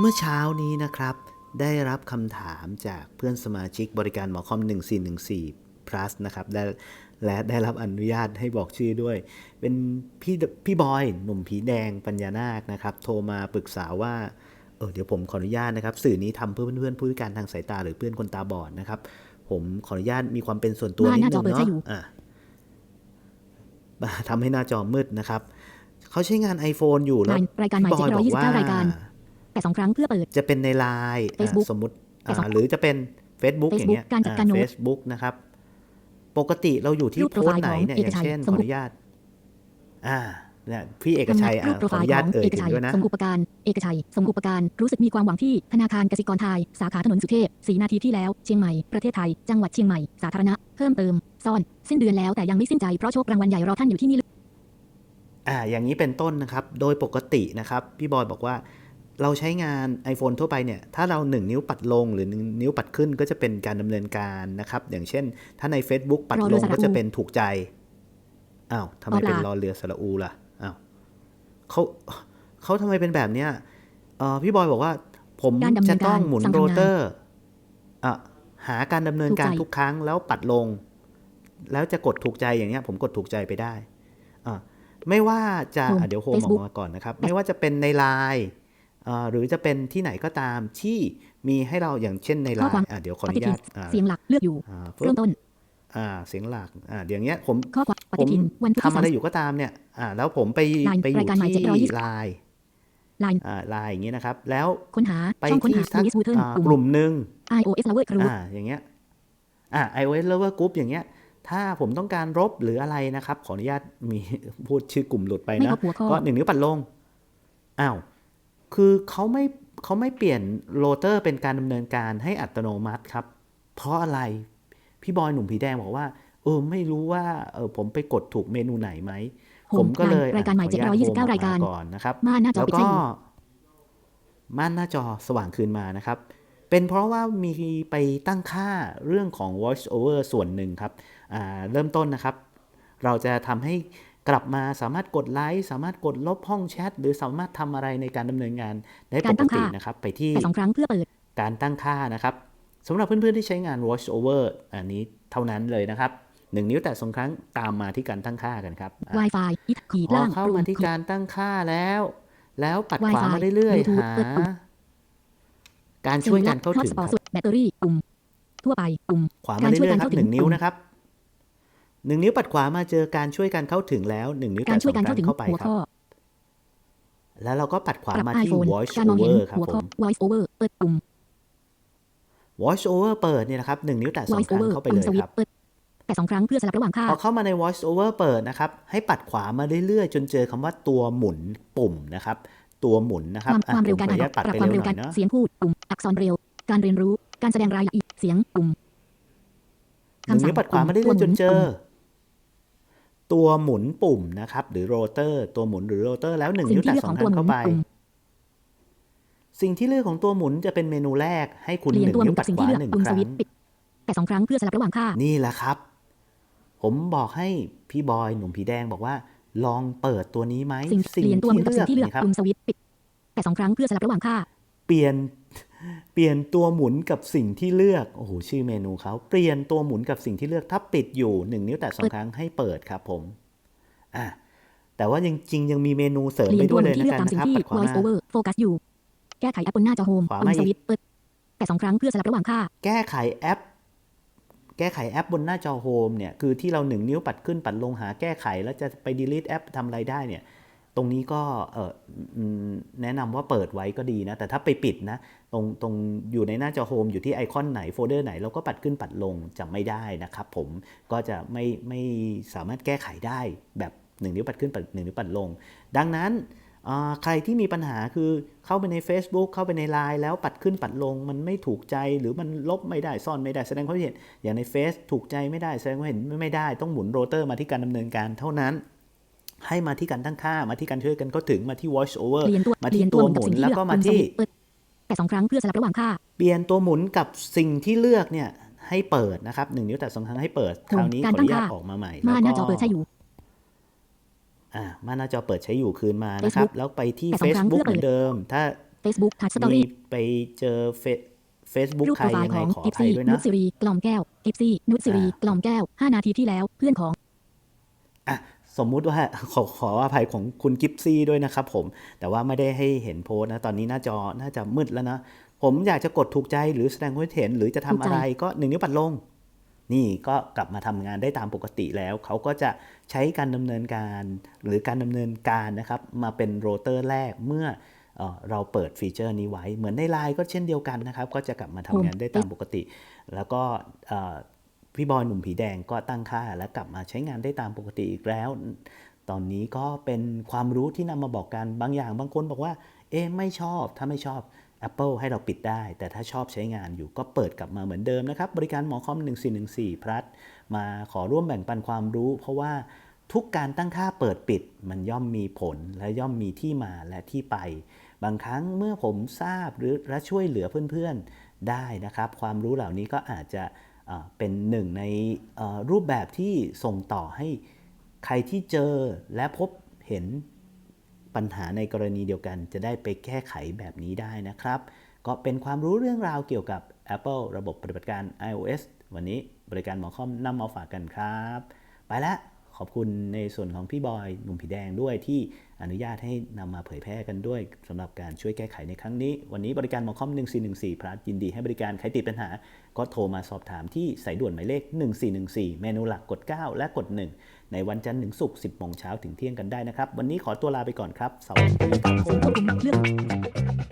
เมื่อเช้านี้นะครับ ได้รับคำถามจากเพื่อนสมาชิกบริการหมอคอม 1414 plus นะครับได้และได้รับอนุญาตให้บอกชื่อด้วย เป็นพี่พี่บอยหนุ่มผีแดงปัญญานาคนะครับ โทรมาปรึกษาว่าเออเดี๋ยวผมขออนุญาตนะครับ สื่อนี้ทำเพื่อเพื่อนๆผู้พิการทางสายตาหรือเพื่อนคนตาบอดนะครับ ผมขออนุญาตมีความเป็นส่วนตัวว่านิดหน้านึจองเปิดเนาะใช้อยู่อะทำให้หน้าจอมืดนะครับเขาใช้งาน iPhone อยู่แล้วรายรายการใหม่พี่บอยบอกว่า729รายการ แต่สองครั้งเพื่อเปิด จะเป็นในไลน์ Facebook สมมติแต่สองอ่าหรือจะเป็น Facebook อย่างเงี้ย Facebook การจัดการโน้ตเฟซบุ๊กนะครับ ปกติเราอยู่ที่รูปโพสต์ไหนเนี่ยโปรอไฟล์ย่างของเช่นเอกชัยสมมุติขออนุญาต อ่าเนี่ยพี่เอกชัยรูอะปโปรขอไฟอล์นุญาตของเอ่ยเอกถึงชัยด้วยนะสมอุปการเอกชัยสมอุปการรู้สึกมีความหวังที่ธนาคารกสิกรไทย สาขาถนนสุเทพสีนาทีที่แล้ว เชียงใหม่ ประเทศไทย จังหวัดเชียงใหม่ สาธารณะ เพิ่มเติม ซ่อน สิ้นเดือนแล้วแต่ยังไม่สิ้นใจ เพราะโชครางวัลใหญ่รอท่านอยู่ที่นี่อ่าอย่างนี้เป็นต้นนะครับ โดยปกตินะครับ พี่บอยบอกว่า เราใช้งาน iPhone ทั่วไปเนี่ยถ้าเรา 1 นิ้วปัดลงหรือ 1 นิ้วปัดขึ้นก็จะเป็นการดำเนินการนะครับ อย่างเช่น ถ้าใน Facebook ปัดรอลเรืองสระอูก็จะเป็นถูกใจอ้าวทำไมออปลาเป็นรอเรือสระอูล่ะอ้าวเขาเขาทำไมเป็นแบบเนี้ยเอ่อพี่บอยบอกว่า ผมการดำเนิจะนการต้องหมุนสั่งโรทำงานเตอร์อะหาการดำเนินการถูกใจทุกครั้งแล้วปัดลง แล้วจะกดถูกใจอย่างเงี้ย ผมกดถูกใจไปได้อะไม่ว่าจะ Home อะเดี๋ยวโฮมออก Facebook มาก่อนนะครับ ไม่ว่าจะเป็นในไลน์อ่า หรือจะเป็นที่ไหนก็ตามที่มีให้เราอย่างเช่นในไลข้อความน์อะเดี๋ยวขอปอนุฏิทิญานตอ่าเสียงหลักเลือกอยู่อ่าเริ่มต้นอ่าเสียงหลักอ่าเดี๋ยวอย่างเงี้ยผมข้อความปผฏิมทินวันพุธทำที่อะไรสามอยู่ก็ตามเนี่ยอ่าแล้วผมไปไลน์ไปอยู่รายการใหม่ที่720ไลน์ไลน์อ่าไลน์อย่างนี้นะครับ แล้วค้นหาไปช่องค้นที่หาสัก Louis Vuitton อ่ากลุ่มกลุ่มหนึ่ง iOS Lover Group อ่าอย่างเงี้ยอ่า iOS Lover Group อย่างเงี้ย ถ้าผมต้องการลบหรืออะไรนะครับ ขออนุญาตมีพูดชื่อกลุ่มหลุดไปไม่นะพบหัวข้อก็หนึ่งนิ้วปัดลงอ้าว คือเขาไม่เขาไม่เปลี่ยนโรเตอร์เป็นการดำเนินการให้อัตโนมัติครับ เพราะอะไร พี่บอยหนุ่มผีแดงบอกว่าเออไม่รู้ว่าเออผมไปกดถูกเมนูไหนไหม Home ผมก็เลยรายการใหม่อะขออนุญาต729รายการโฮมออกมก่อนนะครับม่านหน้าจอแล้วปิดก็ใช้อยู่ม่านหน้าจอสว่างคืนมานะครับ เป็นเพราะว่ามีไปตั้งค่าเรื่องของ voice over ส่วนหนึ่งครับอ่าเริ่มต้นนะครับ เราจะทำให้ กลับมาสามารถกดไลค์สามารถกดลบห้องแชทหรือสามารถทำอะไรในการดำเนินงานได้ปการกตั้งติค่านะครับ ไปที่แต่สองครั้งเพื่อเปิดการตั้งค่านะครับสำหรับเพื่อนๆที่ใช้งาน voice over อันนี้เท่านั้นเลยนะครับหนึ่งนิ้วแต่สองครั้งตามมาที่การตั้งค่ากันครับอะ Wi-Fi อีกขีดพอล่างเข้าปุ่มาที่ขีดการตั้งค่าแล้ว แล้วปัดขวา Wi-Fi มาเรื่อยๆ Bluetooth หาเปิดปุ่มการช่วยกันเข้าถึงฮอตสปอคตรับสุดแบตเตอรี่ปุ่มทั่วไปปุ่มขวาการมาช่วยเรื่อยๆคกันรับเข้าถึงหนึ่งนิ้วปุ่มนะครับ หนึ่งนิ้วปัดขวามาเจอการช่วยกันเข้าถึงแล้วหนึ่งนิ้วการแตะสช่อวยงกันครั้เข้างถึงเข้าไปหัวครับข้อแล้วเราก็ปัดขวาปรับมาที่ iPhone voice การมองเห็น over ครับหัวผข้อม voice over เปิดปุ่ม voice over เปิดเนี่ยนะครับหนึ่งนิ้วแตะสอง voice ครั้ง over เข้าไปปุ่เลมยสวิคตรับช์เปิดแต่สองครั้งเพื่อสลับระหว่างค่าพอเข้ามาใน voice over เปิดนะครับ ให้ปัดขวามาเรื่อยๆ จนเจอคำว่าตัวหมุนปุ่มนะครับ ตัวหมุนนะคครับวามอะความผเร็วมการขอออ่านุญาตปัดปรับไปความเร็เร็ววหน่กาอรยเนาะเสียงพูดปุ่มอักษรเร็ว การเรียนรู้ การแสดงรายละเอียดเสียงปุ่มหนึ่งนิ้วปัดขวามาเรื่อยๆจนเจอปุ่ม ตัวหมุนปุ่มนะครับ หรือโรเตอร์ ตัวหมุนหรือโรเตอร์แล้วหนึ่งสิ่งนิ้วที่แตะเลือกสอของงคตัวรั้งหมุเข้านไปปุ่มสิ่งที่เลือกของตัวหมุนจะเป็นเมนูแรกให้คุณเปลี่หยนนึ่งตัวหมุนิ้วนปักับดสิ่งขวาที่เลือกหนึ่งปุ่มคสรั้วิงตช์ปิดแต่สองครั้งเพื่อสลับระหว่างค่านี่แหละครับ ผมบอกให้พี่บอยหนุ่มผีแดงบอกว่า ลองเปิดตัวนี้ไหมสิ่งเปลี่ยนตัวหมุนกับสิ่งที่เลือกนะครับปุ่มสวิตช์ปิดแต่สองครั้งเพื่อสลับระหว่างค่า เปลี่ยน เปลี่ยนตัวหมุนกับสิ่งที่เลือก โอ้โห ชื่อเมนูเขาเปลี่ยนตัวหมุนกับสิ่งที่เลือก ถ้าปิดอยู่หนึ่งนิ้วแตะสองครั้งให้เปิดครับผมอะแต่ว่าจริงๆยังมีเมนูเสริมเปลี่ไปยนตัด้ววยหเลมุนยที่นะเลือกกันตามสิ่นะงครับที่ปัดขวา voice มา over โฟกัสอยู่ แก้ไขแอปบนหน้าจอโฮมขวาปุ่มามสอีกวิตช์เปิดแต่สองครั้งเพื่อสลับระหว่างค่า แก้ไขแอป แก้ไขแอปบนหน้าจอโฮมเนี่ย คือที่เราหนึ่งนิ้วปัดขึ้นปัดลงหาแก้ไข แล้วจะไป delete แอปทำอะไรได้เนี่ย ตรงนี้ก็แนะนำว่าเปิดไว้ก็ดีนะ แต่ถ้าไปปิดนะ ตรงตรงอยู่ในหน้าจอโฮมอยู่ที่ไอคอนไหนโฟลเดอร์ไหนเราก็ปัดขึ้นปัดลงจะไม่ได้นะครับผมก็จะไม่ไม่สามารถแก้ไขได้แบบหนึ่งนิ้วปัดขึ้นปัดหนึ่งนิ้วปัดลง ดังนั้นใครที่มีปัญหาคือเข้าไปใน Facebook เข้าไปใน Line แล้วปัดขึ้นปัดลง มันไม่ถูกใจหรือมันลบไม่ได้ซ่อนไม่ได้แสดงความเห็นอย่างในเฟซถูกใจไม่ได้แสดงความเห็นไม่ได้ต้องหมุนโรเตอร์มาที่การดำเนินการเท่านั้น ให้มาที่การตั้งค่ามาที่การช่วยกันเข้าถึงมาที่ voice over เปลี่ยนตัวมาเปลี่ที่ยนตัตัววหมุนหกับมุนสิ่งที่แล้วเลือกก็มาปุ่มสที่วิตช์เปิดแต่สองครั้งเพื่อสลับระหว่างค่า เปลี่ยนตัวหมุนกับสิ่งที่เลือกเนี่ยให้เปิดนะครับหนึ่งนิ้วแต่สองครั้งให้เปิดคราวนี้การขออนุญาตตั้งค่าออกมาใหม่ม่านหน้าจอแล้วก็เปิดใช้อยู่อ่าม่านหน้าจอเปิดใช้อยู่คืนมานะครับ Facebook แล้วไปที่แต่สองครั้ง Facebook เพื่อเหมือนเดิม ถ้า Facebook ทัชสตอมีรี่ไปเจอเฟซเฟซบุ๊กรูปใครโปรไฟยัล์งขไงองขอกิอฟภัยซี่ด้วยนุนะชสิรีกล่อมแก้วกิฟซี่นุชสิรีอ่ากล่อมแก้ว5นาทีที่แล้วเพื่อนของอะ สมมุติว่าขอขออภัยของคุณกิฟซี่ด้วยนะครับผม แต่ว่าไม่ได้ให้เห็นโพสต์นะ ตอนนี้หน้าจอน่าจะมืดแล้วนะ ผมอยากจะกดถูกใจหรือแสดงความคิดเห็นหรือจะทำถูกใจอะไรก็หนึ่งนิ้วปัดลง นี่ก็กลับมาทำงานได้ตามปกติแล้ว เขาก็จะใช้การดำเนินการหรือการดำเนินการนะครับ มาเป็นโรเตอร์แรกเมื่อเอ่อเราเปิดฟีเจอร์นี้ไว้ เหมือนในไลน์ก็เช่นเดียวกันนะครับ ก็จะกลับมาทำงานได้ตามปกติ แล้วก็เอ่อ พี่บอยหนุ่มผีแดงก็ตั้งค่าและกลับมาใช้งานได้ตามปกติอีกแล้ว ตอนนี้ก็เป็นความรู้ที่นำมาบอกกันบางอย่าง บางคนบอกว่า เอ๊ไม่ชอบถ้าไม่ชอบ Apple ให้เราปิดได้ แต่ถ้าชอบใช้งานอยู่ก็เปิดกลับมาเหมือนเดิมนะครับ บริการหมอคอม 1414 พลัสมาขอร่วมแบ่งปันความรู้ เพราะว่าทุกการตั้งค่าเปิดปิดมันย่อมมีผลและย่อมมีที่มาและที่ไป บางครั้งเมื่อผมทราบหรือและช่วยเหลือเพื่อนๆได้นะครับ ความรู้เหล่านี้ก็อาจจะ เป็นหนึ่งในรูปแบบที่ส่งต่อให้ใครที่เจอและพบเห็นปัญหาในกรณีเดียวกัน จะได้ไปแก้ไขแบบนี้ได้นะครับ ก็เป็นความรู้เรื่องราวเกี่ยวกับ Apple ระบบปฏิบัติการ iOS วันนี้บริการหมอคอมนำมาฝากกันครับ ไปแล้ว ขอบคุณในส่วนของพี่บอยหนุ่มผีแดงด้วยที่อนุญาตให้นำมาเผยแพร่กันด้วยสำหรับการช่วยแก้ไขในครั้งนี้ วันนี้บริการหมอคอม 1414 พลัสยินดีให้บริการใครติดปัญหา ก็โทรมาสอบถามที่สายด่วนหมายเลข 1414 เมนูหลักกด 9 และกด 1 ในวันจันทร์ถึงศุกร์ 10โมงเช้าถึงเที่ยงกันได้นะครับ วันนี้ขอตัวลาไปก่อนครับสวัสดีครับ